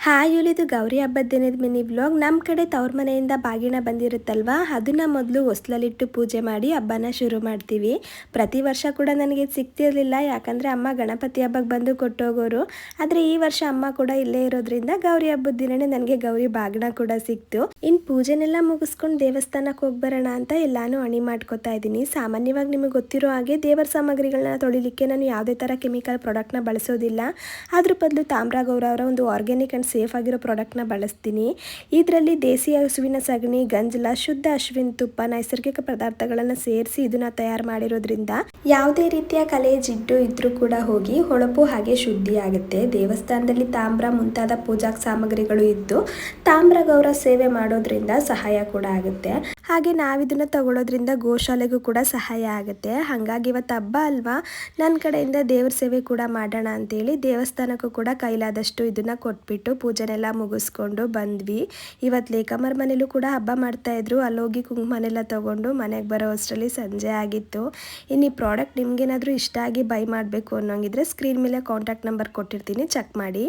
Hi ಇದು ಗೌರಿ ಹಬ್ಬದ ದಿನದ ಮಿನಿ ವ್ಲಾಗ್ ನಮ್ಮ ಕಡೆ ತವ್ರ ಮನೆಯಿಂದ ಬಾಗಿಣ ಬಂದಿರುತ್ತಲ್ವಾ? ಅದನ್ನ ಮೊದಲು ಹೊಸ್ಲಲ್ಲಿಟ್ಟು ಪೂಜೆ ಮಾಡಿ ಹಬ್ಬನ ಶುರು ಮಾಡ್ತೀವಿ. ಪ್ರತಿ ವರ್ಷ ಕೂಡ ನನಗೆ ಸಿಗ್ತಿರಲಿಲ್ಲ. ಯಾಕಂದ್ರೆ ಅಮ್ಮ ಗಣಪತಿ ಹಬ್ಬಕ್ಕೆ ಬಂದು ಕೊಟ್ಟೋಗೋರು. ಆದರೆ ಈ ವರ್ಷ ಅಮ್ಮ ಕೂಡ ಇಲ್ಲೇ ಇರೋದ್ರಿಂದ ಗೌರಿ ಹಬ್ಬದ ದಿನನೇ ನನಗೆ ಗೌರಿ ಬಾಗಿಣ ಕೂಡ ಸಿಕ್ತು. ಇನ್ನು ಪೂಜೆನೆಲ್ಲ ಮುಗಿಸ್ಕೊಂಡು ದೇವಸ್ಥಾನಕ್ಕೆ ಹೋಗಿ ಬರೋಣ ಅಂತ ಎಲ್ಲಾನು ಅಣಿ ಮಾಡ್ಕೋತಾ ಇದ್ದೀನಿ ಸಾಮಾನ್ಯವಾಗಿ ನಿಮಗೆ ಗೊತ್ತಿರೋ ಹಾಗೆ ದೇವರ ಸಾಮಗ್ರಿಗಳನ್ನ ತೊಳಿಲಿಕ್ಕೆ ನಾನು ಯಾವುದೇ ಥರ ಕೆಮಿಕಲ್ ಪ್ರಾಡಕ್ಟ್ನ ಬಳಸೋದಿಲ್ಲ. ಅದ್ರ ಬದಲು ತಾಮ್ರ ಗೌರ ಅವರ ಒಂದು ಆರ್ಗ್ಯಾನಿಕ್ ಸೇಫ್ ಆಗಿರೋ ಪ್ರಾಡಕ್ಟ್ನ ಬಳಸ್ತೀನಿ. ಇದರಲ್ಲಿ ದೇಸಿ ಹಸುವಿನ ಸಗಣಿ, ಗಂಜಲ, ಶುದ್ಧ ಅಶ್ವಿನ ತುಪ್ಪ, ನೈಸರ್ಗಿಕ ಪದಾರ್ಥಗಳನ್ನು ಸೇರಿಸಿ ಇದನ್ನ ತಯಾರು ಮಾಡಿರೋದ್ರಿಂದ ಯಾವುದೇ ರೀತಿಯ ಕಲೆ, ಜಿಡ್ಡು ಇದ್ರೂ ಕೂಡ ಹೋಗಿ ಹೊಳಪು ಹಾಗೆ ಶುದ್ಧಿ ಆಗುತ್ತೆ ದೇವಸ್ಥಾನದಲ್ಲಿ ತಾಮ್ರ ಮುಂತಾದ ಪೂಜಾ ಸಾಮಗ್ರಿಗಳು ಇದ್ದು ತಾಮ್ರ ಗೌರವ ಸೇವೆ ಮಾಡೋದ್ರಿಂದ ಸಹಾಯ ಕೂಡ ಆಗುತ್ತೆ. ಹಾಗೆ ನಾವಿದನ್ನ ತಗೊಳ್ಳೋದ್ರಿಂದ ಗೋಶಾಲೆಗೂ ಕೂಡ ಸಹಾಯ ಆಗುತ್ತೆ. ಹಾಗಾಗಿ ಇವತ್ತು ಹಬ್ಬ ಅಲ್ವಾ? ನನ್ನ ಕಡೆಯಿಂದ ದೇವ್ರ ಸೇವೆ ಕೂಡ ಮಾಡೋಣ ಅಂತೇಳಿ ದೇವಸ್ಥಾನಕ್ಕೂ ಕೂಡ ಕೈಲಾದಷ್ಟು ಇದನ್ನ ಕೊಟ್ಬಿಟ್ಟು ಪೂಜೆನೆಲ್ಲ ಮುಗಿಸ್ಕೊಂಡು ಬಂದ್ವಿ. ಇವತ್ತು ಲೇಖಮ್ಮರ ಮನೇಲೂ ಕೂಡ ಹಬ್ಬ ಮಾಡ್ತಾ ಇದ್ರು. ಅಲ್ಲೋಗಿ ಕುಂಕುಮನೆಲ್ಲ ತಗೊಂಡು ಮನೆಗೆ ಬರೋ ಅಷ್ಟರಲ್ಲಿ ಸಂಜೆ ಆಗಿತ್ತು. ಇನ್ನು ಈ ಪ್ರಾಡಕ್ಟ್ ನಿಮ್ಗೇನಾದರೂ ಇಷ್ಟ ಆಗಿ ಬೈ ಮಾಡಬೇಕು ಅನ್ನೋಂಗಿದ್ರೆ ಸ್ಕ್ರೀನ್ ಮೇಲೆ ಕಾಂಟ್ಯಾಕ್ಟ್ ನಂಬರ್ ಕೊಟ್ಟಿರ್ತೀನಿ. ಚೆಕ್ ಮಾಡಿ.